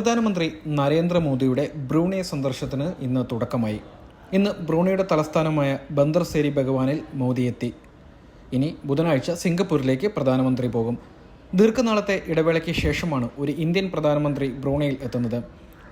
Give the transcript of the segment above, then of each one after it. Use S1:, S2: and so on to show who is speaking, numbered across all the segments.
S1: പ്രധാനമന്ത്രി നരേന്ദ്രമോദിയുടെ ബ്രൂണെ സന്ദർശനത്തിന് ഇന്ന് തുടക്കമായി. ഇന്ന് ബ്രൂണയുടെ തലസ്ഥാനമായ ബന്ദർസേരി ഭഗവാനിൽ മോദി എത്തി. ഇനി ബുധനാഴ്ച സിംഗപ്പൂരിലേക്ക് പ്രധാനമന്ത്രി പോകും. ദീർഘനാളത്തെ ഇടവേളയ്ക്ക് ശേഷമാണ് ഒരു ഇന്ത്യൻ പ്രധാനമന്ത്രി ബ്രൂണയിൽ എത്തുന്നത്.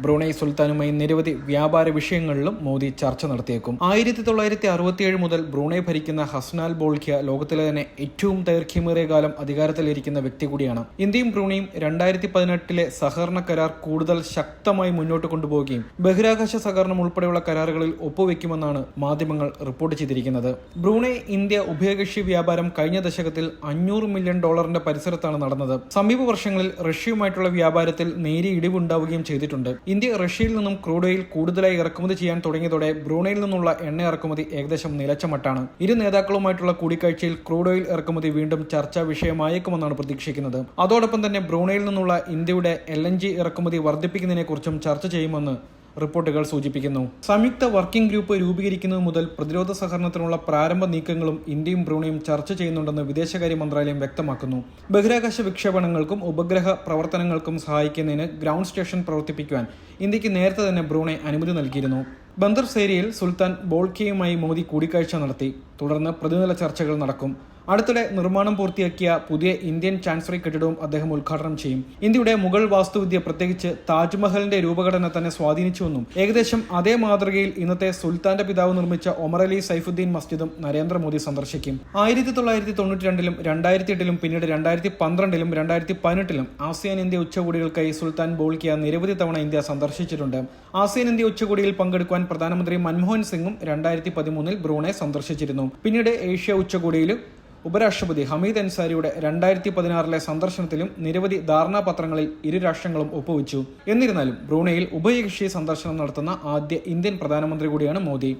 S1: ബ്രൂണൈ സുൽത്താനുമായി നിരവധി വ്യാപാര വിഷയങ്ങളിലും മോദി ചർച്ച നടത്തിയേക്കും. ആയിരത്തി തൊള്ളായിരത്തി അറുപത്തിയേഴ് മുതൽ ബ്രൂണൈ ഭരിക്കുന്ന ഹസ്നാൽ ബോൾഖ്യ ലോകത്തിലെ തന്നെ ഏറ്റവും ദൈർഘ്യമേറിയ കാലം അധികാരത്തിലിരിക്കുന്ന വ്യക്തി കൂടിയാണ്. ഇന്ത്യയും ബ്രൂണയും രണ്ടായിരത്തി പതിനെട്ടിലെ സഹകരണ കരാർ കൂടുതൽ ശക്തമായി മുന്നോട്ട് കൊണ്ടുപോവുകയും ബഹിരാകാശ സഹകരണം ഉൾപ്പെടെയുള്ള കരാറുകളിൽ ഒപ്പുവെക്കുമെന്നാണ് മാധ്യമങ്ങൾ റിപ്പോർട്ട് ചെയ്തിരിക്കുന്നത്. ബ്രൂണൈ ഇന്ത്യ ഉഭയകക്ഷി വ്യാപാരം കഴിഞ്ഞ ദശകത്തിൽ അഞ്ഞൂറ് മില്യൺ ഡോളറിന്റെ പരിസരത്താണ് നടന്നത്. സമീപ വർഷങ്ങളിൽ റഷ്യയുമായിട്ടുള്ള വ്യാപാരത്തിൽ നേരിയ ഇടിവുണ്ടാവുകയും ചെയ്തിട്ടുണ്ട്. ഇന്ത്യ റഷ്യയിൽ നിന്നും ക്രൂഡ് ഓയിൽ കൂടുതലായി ഇറക്കുമതി ചെയ്യാൻ തുടങ്ങിയതോടെ ബ്രൂണയിൽ നിന്നുള്ള എണ്ണ ഇറക്കുമതി ഏകദേശം നിലച്ച മട്ടാണ് ഇരു നേതാക്കളുമായിട്ടുള്ള കൂടിക്കാഴ്ചയിൽ ക്രൂഡ് ഓയിൽ ഇറക്കുമതി വീണ്ടും ചർച്ചാ വിഷയമായേക്കുമെന്നാണ് പ്രതീക്ഷിക്കുന്നത്. അതോടൊപ്പം തന്നെ ബ്രൂണയിൽ നിന്നുള്ള ഇന്ത്യയുടെ എൽ ഇറക്കുമതി വർദ്ധിപ്പിക്കുന്നതിനെക്കുറിച്ചും ചർച്ച ചെയ്യുമെന്ന് റിപ്പോർട്ടുകൾ സൂചിപ്പിക്കുന്നു. സംയുക്ത വർക്കിംഗ് ഗ്രൂപ്പ് രൂപീകരിക്കുന്നത് മുതൽ പ്രതിരോധ സഹകരണത്തിനുള്ള പ്രാരംഭ നീക്കങ്ങളും ഇന്ത്യയും ബ്രൂണയും ചർച്ച ചെയ്യുന്നുണ്ടെന്ന് വിദേശകാര്യ മന്ത്രാലയം വ്യക്തമാക്കുന്നു. ബഹിരാകാശ വിക്ഷേപണങ്ങൾക്കും ഉപഗ്രഹ പ്രവർത്തനങ്ങൾക്കും സഹായിക്കുന്നതിന് ഗ്രൗണ്ട് സ്റ്റേഷൻ പ്രവർത്തിപ്പിക്കുവാൻ ഇന്ത്യയ്ക്ക് നേരത്തെ തന്നെ ബ്രൂണെ അനുമതി നൽകിയിരുന്നു. ബന്ദർ സേരിയിൽ സുൽത്താൻ ബോൾക്കിയുമായി മോദി കൂടിക്കാഴ്ച നടത്തി. തുടർന്ന് പ്രതിനിധി ചർച്ചകൾ നടക്കും. അടുത്തിടെ നിർമ്മാണം പൂർത്തിയാക്കിയ പുതിയ ഇന്ത്യൻ ചാൻസറി കെട്ടിടവും അദ്ദേഹം ഉദ്ഘാടനം ചെയ്യും. ഇന്ത്യയുടെ മുഗൾ വാസ്തുവിദ്യ പ്രത്യേകിച്ച് താജ്മഹലിന്റെ രൂപഘടന തന്നെ സ്വാധീനിച്ചുവെന്നും ഏകദേശം അതേ മാതൃകയിൽ ഇന്നത്തെ സുൽത്താന്റെ പിതാവ് നിർമ്മിച്ച ഒമർ അലി സൈഫുദ്ദീൻ മസ്ജിദും നരേന്ദ്രമോദി സന്ദർശിക്കും. ആയിരത്തി തൊള്ളായിരത്തി തൊണ്ണൂറ്റി രണ്ടിലും രണ്ടായിരത്തി എട്ടിലും പിന്നീട് രണ്ടായിരത്തി പന്ത്രണ്ടിലും രണ്ടായിരത്തി പതിനെട്ടിലും ആസിയാൻ ഇന്ത്യ ഉച്ചകോടികൾക്കായി സുൽത്താൻ ബോൾക്കിയ നിരവധി തവണ ഇന്ത്യ സന്ദർശിച്ചിട്ടുണ്ട്. ആസിയാൻ ഇന്ത്യ ഉച്ചകോടിയിൽ പങ്കെടുക്കുവാൻ പ്രധാനമന്ത്രി മൻമോഹൻ സിംഗും രണ്ടായിരത്തി പതിമൂന്നിൽ ബ്രൂണെ സന്ദർശിച്ചിരുന്നു. പിന്നീട് ഏഷ്യ ഉച്ചകോടിയിലും ഉപരാഷ്ട്രപതി ഹമീദ് അൻസാരിയുടെ രണ്ടായിരത്തി പതിനാറിലെ സന്ദർശനത്തിലും നിരവധി ധാരണാപത്രങ്ങളിൽ ഇരു രാഷ്ട്രങ്ങളും ഒപ്പുവച്ചു. എന്നിരുന്നാലും ബ്രൂണയിൽ ഉഭയകക്ഷി സന്ദർശനം നടത്തുന്ന ആദ്യ ഇന്ത്യൻ പ്രധാനമന്ത്രി കൂടിയാണ് മോദി.